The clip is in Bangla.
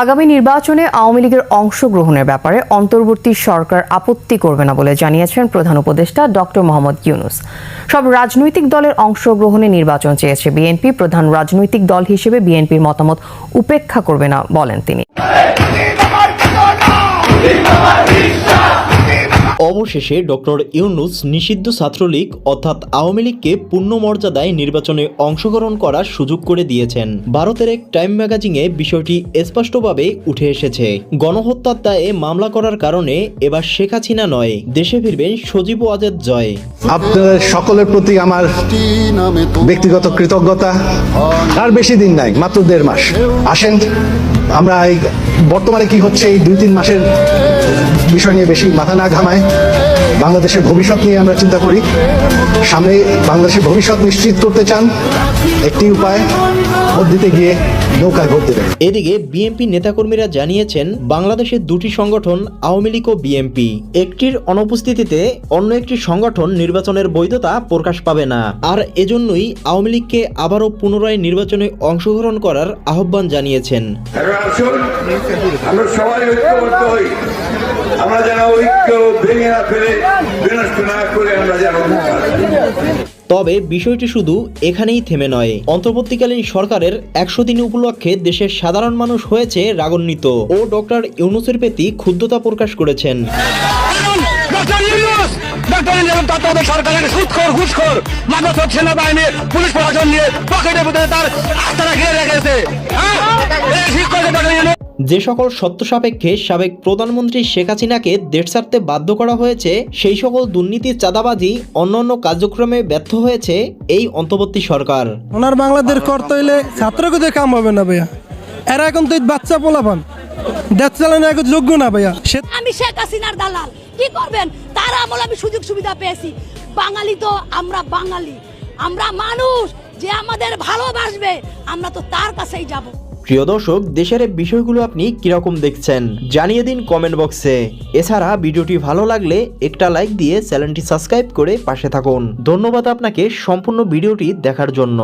আগামী নির্বাচনে আওয়ামী লীগের অংশগ্রহণের ব্যাপারে অন্তর্বর্তী সরকার আপত্তি করবে না বলে জানিয়েছেন প্রধান উপদেষ্টা ডক্টর মোহাম্মদ ইউনুস। সব রাজনৈতিক দলের অংশগ্রহণে নির্বাচন চেয়েছে বিএনপি। প্রধান রাজনৈতিক দল হিসেবে বিএনপির মতামত উপেক্ষা করবে না বলেন তিনি। অবশেষে ডক্টর ইউনুস নিষিদ্ধ ছাত্রলীগ অর্থাৎ আওয়ামী লীগকে পূর্ণ মর্যাদায় নির্বাচনে অংশগ্রহণ করার সুযোগ করে দিয়েছেন। ভারতের এক টাইম ম্যাগাজিনে বিষয়টি স্পষ্টভাবে উঠে এসেছে। গণহত্যার দায়ে মামলা করার কারণে এবার শেখ হাসিনা নয়, দেশে ফিরবেন সজীব ওয়াজেদ জয়। আপনাদের সকলের প্রতি আমার ব্যক্তিগত কৃতজ্ঞতা। আর বেশি দিন নাই, মাত্র দেড় মাস। আসেন, আমরা এই বর্তমানে কি হচ্ছে এই দুই তিন মাসের বিষয় নিয়ে বেশি মাথা না ঘামায়? বাংলাদেশের ভবিষ্যৎ নিয়ে আমরা চিন্তা করি। সামনে বাংলাদেশের ভবিষ্যৎ নিশ্চিত করতে চান একটি উপায় ভোট দিতে গিয়ে নৌকায় ভোট দেবেন এদিকে বিএনপি নেতাকর্মীরা জানিয়েছেন বাংলাদেশের দুটি সংগঠন আওয়ামী লীগ ও বিএনপি একটির অনুপস্থিতিতে অন্য একটি সংগঠন নির্বাচনের বৈধতা প্রকাশ পাবে না। আর এজন্যই আওয়ামী লীগকে আবারও পুনরায় নির্বাচনে অংশগ্রহণ করার আহ্বান জানিয়েছেন। আমরা সবাই ঐক্যবদ্ধ হই। আমরা যেন ঐক্য ভেঙে না ফেলে। তবে বিষয়টি শুধু এখানেই থেমে নয়। অন্তর্বর্তীকালীন সরকারের একশো দিন উপলক্ষে দেশের সাধারণ মানুষ হয়েছে রাগান্বিত ও ডক্টর ইউনুসের প্রতি ক্ষুব্ধতা প্রকাশ করেছেন। সরকারের। পুলিশ প্রশাসন নিয়ে ভিতরে তার আস্থাটা ঘিরে রেখেছে। হ্যাঁ? যে সকল সত্য সাপেক্ষে সাবেক প্রধানমন্ত্রী শেখ হাসিনাকে দেশ ছাড়তে বাধ্য করা হয়েছে সেই সকল দুর্নীতি চাঁদাবাজি অন্যান্য কার্যক্রমে ব্যর্থ হয়েছে এই অন্তর্বর্তী সরকার। ওনার বাংলাদেশ করতে হইলে ছাত্রকে দিয়ে কাম হবে না ভাইয়া। এরা এখন তো বাচ্চা পোলাপান। দেশ চালানো এখন যোগ্য না ভাইয়া। সে আমি শেখ হাসিনার দালাল। কি করবেন? তার আমল আমি সুযোগ সুবিধা পেয়েছি। বাঙালি তো আমরা বাঙালি। আমরা মানুষ। যে আমাদের ভালোবাসবে, আমরা তো তার কাছেই যাব। প্রিয় দর্শক, দেশের বিষয়গুলো আপনি কীরকম দেখছেন, জানিয়ে দিন কমেন্ট বক্সে এছাড়া ভিডিওটি ভালো লাগলে একটা লাইক দিয়ে চ্যানেলটি সাবস্ক্রাইব করে পাশে থাকুন। ধন্যবাদ আপনাকে সম্পূর্ণ ভিডিওটি দেখার জন্য।